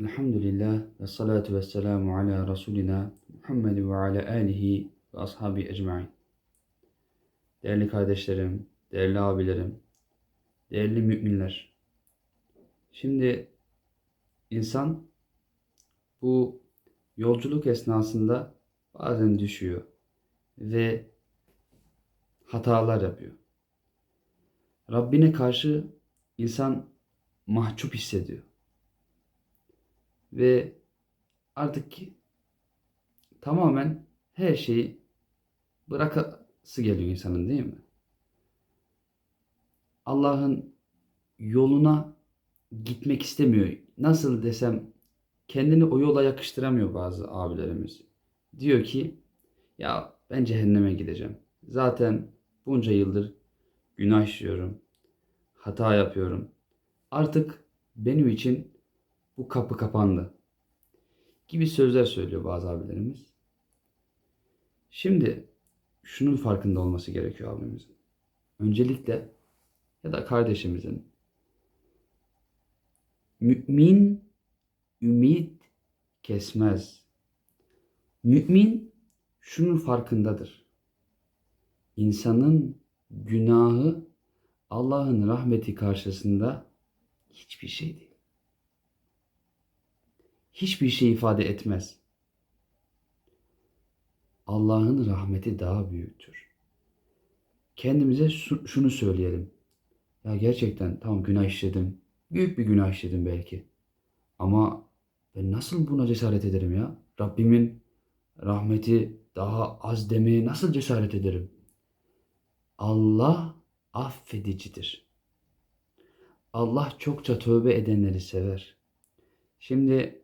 Elhamdülillah ve salatu ve selamu ala Resulina Muhammed ve ala alihi ve ashabi ecmain. Değerli kardeşlerim, değerli abilerim, değerli müminler. Şimdi insan bu yolculuk esnasında bazen düşüyor ve hatalar yapıyor. Rabbine karşı insan mahcup hissediyor. Ve artık tamamen her şeyi bırakası geliyor insanın değil mi? Allah'ın yoluna gitmek istemiyor. Nasıl desem kendini o yola yakıştıramıyor bazı abilerimiz. Diyor ki ya ben cehenneme gideceğim. Zaten bunca yıldır günah işliyorum. Hata yapıyorum. Artık benim için bu kapı kapandı. Gibi sözler söylüyor bazı abilerimiz. Şimdi şunun farkında olması gerekiyor abimizin. Öncelikle ya da kardeşimizin mümin ümit kesmez. Mümin şunun farkındadır. İnsanın günahı Allah'ın rahmeti karşısında hiçbir şey değil. Hiçbir şey ifade etmez. Allah'ın rahmeti daha büyüktür. Kendimize şunu söyleyelim. Ya gerçekten tamam günah işledim. Büyük bir günah işledim belki. Ama ben nasıl buna cesaret ederim ya? Rabbimin rahmeti daha az demeye nasıl cesaret ederim? Allah affedicidir. Allah çokça tövbe edenleri sever. Şimdi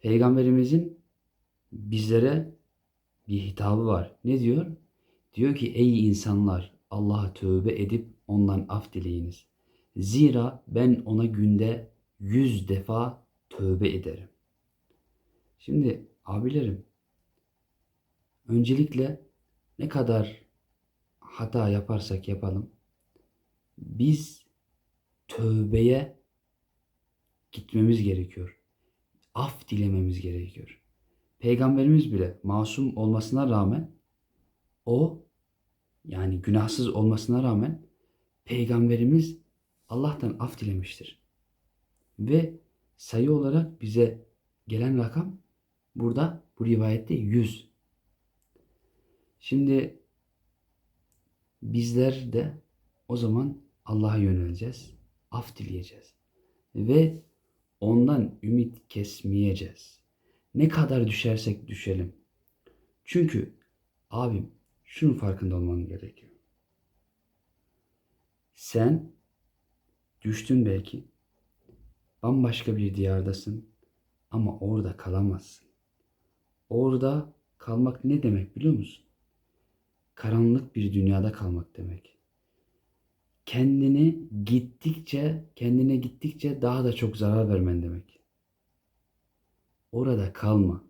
Peygamberimizin bizlere bir hitabı var. Ne diyor? Diyor ki ey insanlar Allah'a tövbe edip ondan af dileyiniz. Zira ben ona günde yüz defa tövbe ederim. Şimdi abilerim öncelikle ne kadar hata yaparsak yapalım biz tövbeye gitmemiz gerekiyor. Af dilememiz gerekiyor. Peygamberimiz bile masum olmasına rağmen o yani günahsız olmasına rağmen peygamberimiz Allah'tan af dilemiştir. Ve sayı olarak bize gelen rakam burada bu rivayette 100. Şimdi bizler de o zaman Allah'a yöneleceğiz. Af dileyeceğiz. Ve ondan ümit kesmeyeceğiz. Ne kadar düşersek düşelim. Çünkü abim şunun farkında olman gerekiyor. Sen düştün belki. Bambaşka bir diyardasın ama orada kalamazsın. Orada kalmak ne demek biliyor musun? Karanlık bir dünyada kalmak demek kendini gittikçe, kendine gittikçe daha da çok zarar vermen demek. Orada kalma.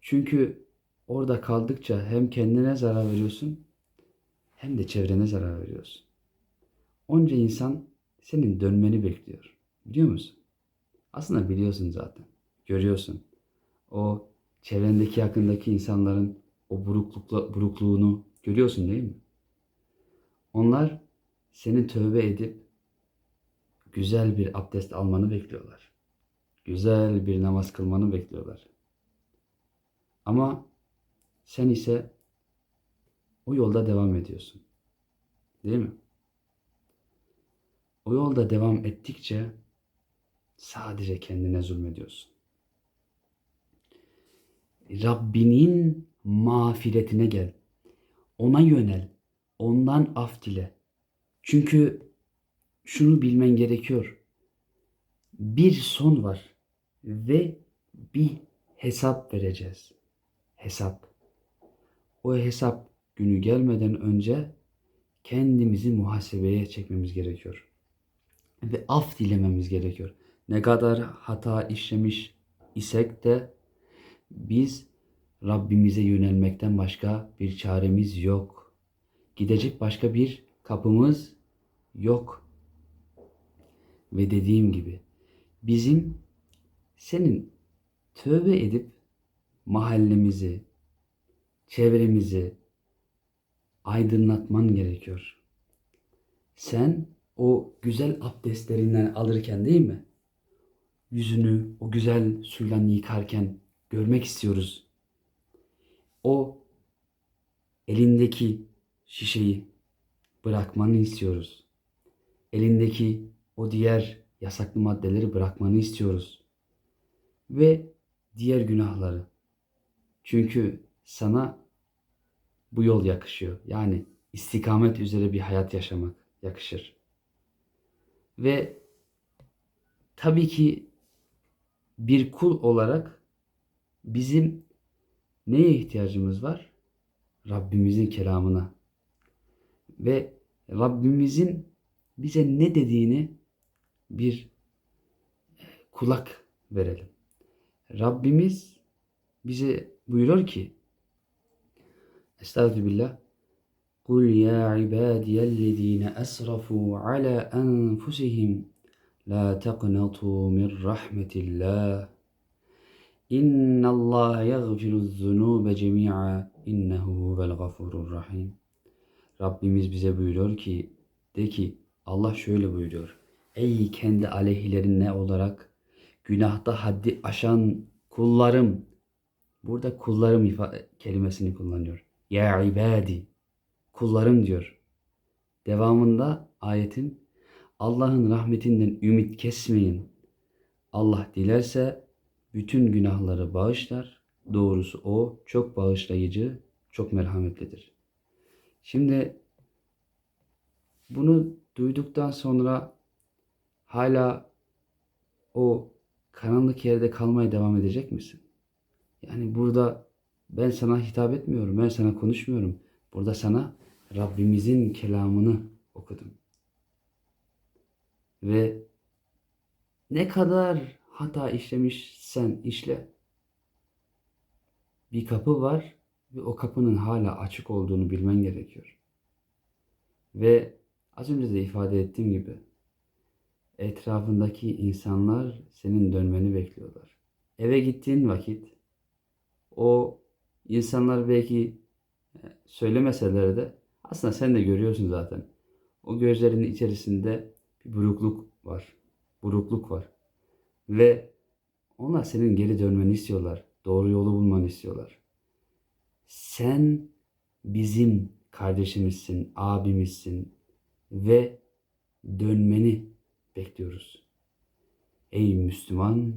Çünkü orada kaldıkça hem kendine zarar veriyorsun hem de çevrene zarar veriyorsun. Onca insan senin dönmeni bekliyor. Biliyor musun? Aslında biliyorsun zaten. Görüyorsun. O çevrendeki yakındaki insanların o buruklukla, burukluğunu görüyorsun değil mi? Onlar seni tövbe edip güzel bir abdest almanı bekliyorlar. Güzel bir namaz kılmanı bekliyorlar. Ama sen ise o yolda devam ediyorsun. Değil mi? O yolda devam ettikçe sadece kendine zulmediyorsun. Rabbinin mağfiretine gel. Ona yönel. Ondan af dile. Çünkü şunu bilmen gerekiyor. Bir son var ve bir hesap vereceğiz. Hesap. O hesap günü gelmeden önce kendimizi muhasebeye çekmemiz gerekiyor. Ve af dilememiz gerekiyor. Ne kadar hata işlemiş isek de biz Rabbimize yönelmekten başka bir çaremiz yok. Gidecek başka bir kapımız yok. Ve dediğim gibi bizim senin tövbe edip mahallemizi, çevremizi aydınlatman gerekiyor. Sen o güzel abdestlerinden alırken değil mi? Yüzünü o güzel suyla yıkarken görmek istiyoruz. O elindeki şişeyi bırakmanı istiyoruz. Elindeki o diğer yasaklı maddeleri bırakmanı istiyoruz. Ve diğer günahları. Çünkü sana bu yol yakışıyor. Yani istikamet üzere bir hayat yaşamak yakışır. Ve tabii ki bir kul olarak bizim neye ihtiyacımız var? Rabbimizin kelamına Ve Rabbimizin bize ne dediğini bir kulak verelim. Rabbimiz bize buyuruyor ki Estağfirullah قُلْ يَا عِبَادِيَ الَّذ۪ينَ أَسْرَفُوا عَلَى أَنفُسِهِمْ لَا تَقْنَطُوا مِنْ رَحْمَةِ اللّٰهِ اِنَّ اللّٰهَ يَغْفِرُ الذُّنُوبَ جَمِيعًا اِنَّهُ هُوَ الْغَفُورُ الرَّحِيمُ Rabbimiz bize buyuruyor ki, de ki Allah şöyle buyuruyor. Ey kendi aleyhilerine olarak günahta haddi aşan kullarım. Burada kullarım kelimesini kullanıyor. Ya ibadi. Kullarım diyor. Devamında ayetin Allah'ın rahmetinden ümit kesmeyin. Allah dilerse bütün günahları bağışlar. Doğrusu o çok bağışlayıcı, çok merhametlidir. Şimdi bunu duyduktan sonra hala o karanlık yerde kalmaya devam edecek misin? Yani burada ben sana hitap etmiyorum, ben sana konuşmuyorum. Burada sana Rabbimizin kelamını okudum. Ve ne kadar hata işlemişsen işle. Bir kapı var ve o kapının hala açık olduğunu bilmen gerekiyor. Ve az önce de ifade ettiğim gibi etrafındaki insanlar senin dönmeni bekliyorlar. Eve gittiğin vakit o insanlar belki e, söylemeseler de aslında sen de görüyorsun zaten. O gözlerinin içerisinde bir burukluk var. Burukluk var. Ve onlar senin geri dönmeni istiyorlar. Doğru yolu bulmanı istiyorlar. Sen bizim kardeşimizsin, abimizsin ve dönmeni bekliyoruz. Ey Müslüman,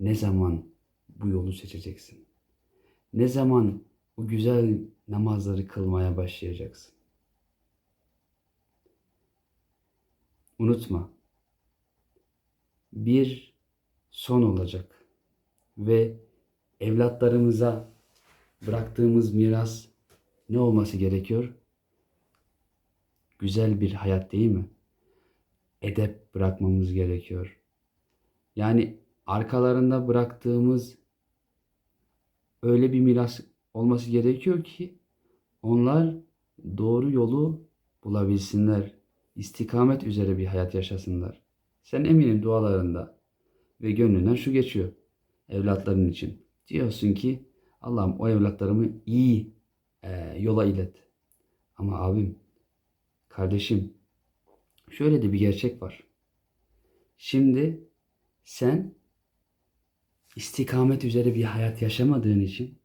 ne zaman bu yolu seçeceksin? Ne zaman o güzel namazları kılmaya başlayacaksın? Unutma. Bir son olacak ve evlatlarımıza bıraktığımız miras ne olması gerekiyor? Güzel bir hayat değil mi? Edep bırakmamız gerekiyor. Yani arkalarında bıraktığımız öyle bir miras olması gerekiyor ki onlar doğru yolu bulabilsinler. istikamet üzere bir hayat yaşasınlar. Sen eminim dualarında ve gönlünden şu geçiyor evlatların için. Diyorsun ki Allah'ım o evlatlarımı iyi e, yola ilet. Ama abim, kardeşim, şöyle de bir gerçek var. Şimdi sen istikamet üzere bir hayat yaşamadığın için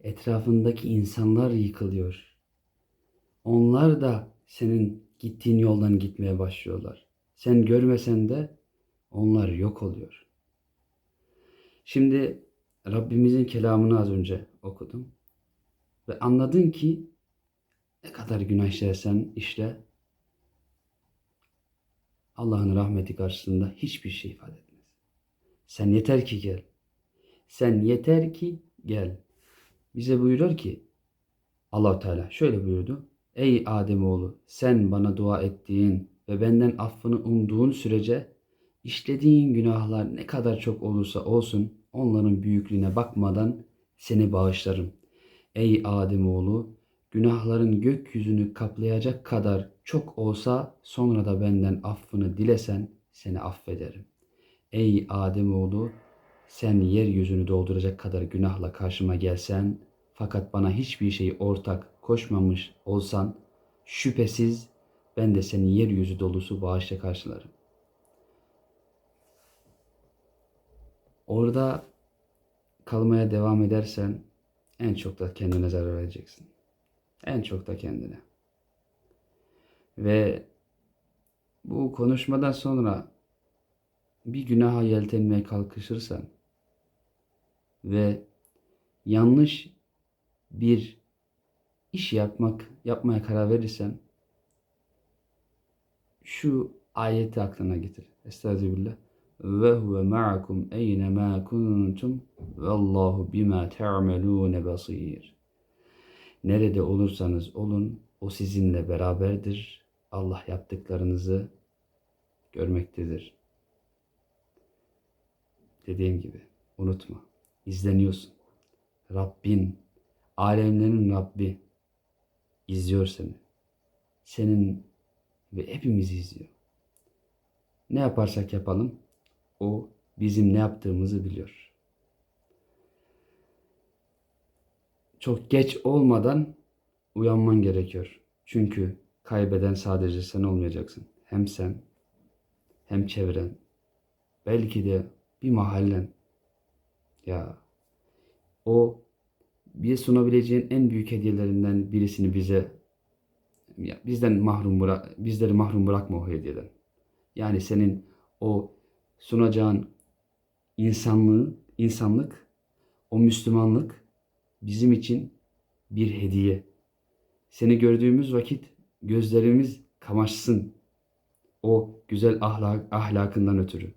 etrafındaki insanlar yıkılıyor. Onlar da senin gittiğin yoldan gitmeye başlıyorlar. Sen görmesen de onlar yok oluyor. Şimdi Rabbimizin kelamını az önce okudum. Ve anladın ki ne kadar günah işlersen işle Allah'ın rahmeti karşısında hiçbir şey ifade etmez. Sen yeter ki gel. Sen yeter ki gel. Bize buyuruyor ki allah Teala şöyle buyurdu. Ey Ademoğlu sen bana dua ettiğin ve benden affını umduğun sürece işlediğin günahlar ne kadar çok olursa olsun onların büyüklüğüne bakmadan seni bağışlarım. Ey Ademoğlu günahların gökyüzünü kaplayacak kadar çok olsa sonra da benden affını dilesen seni affederim. Ey Ademoğlu sen yeryüzünü dolduracak kadar günahla karşıma gelsen fakat bana hiçbir şey ortak koşmamış olsan şüphesiz ben de seni yeryüzü dolusu bağışla karşılarım. Orada kalmaya devam edersen en çok da kendine zarar vereceksin. En çok da kendine. Ve bu konuşmadan sonra bir günaha yeltenmeye kalkışırsan ve yanlış bir iş yapmak yapmaya karar verirsen şu ayeti aklına getir. Estağfirullah. Ve huve ma'akum eyne ma kuntum vallahu bima ta'malun basir. Nerede olursanız olun o sizinle beraberdir. Allah yaptıklarınızı görmektedir. Dediğim gibi unutma. İzleniyorsun. Rabbin, alemlerin Rabbi izliyor seni. Senin ve hepimizi izliyor. Ne yaparsak yapalım o bizim ne yaptığımızı biliyor. Çok geç olmadan uyanman gerekiyor. Çünkü kaybeden sadece sen olmayacaksın. Hem sen hem çevren belki de bir mahallen ya o bir sunabileceğin en büyük hediyelerinden birisini bize ya bizden mahrum bırak bizleri mahrum bırakma o hediyeden. Yani senin o sunacağın insanlığı, insanlık, o Müslümanlık bizim için bir hediye. Seni gördüğümüz vakit gözlerimiz kamaşsın. O güzel ahlak, ahlakından ötürü.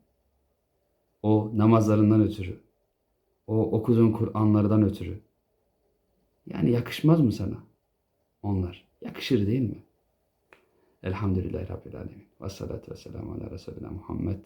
O namazlarından ötürü. O okuduğun Kur'anlardan ötürü. Yani yakışmaz mı sana onlar? Yakışır değil mi? Elhamdülillahi Rabbil Alemin. Ve salatu ve selamu ala Resulina Muhammed.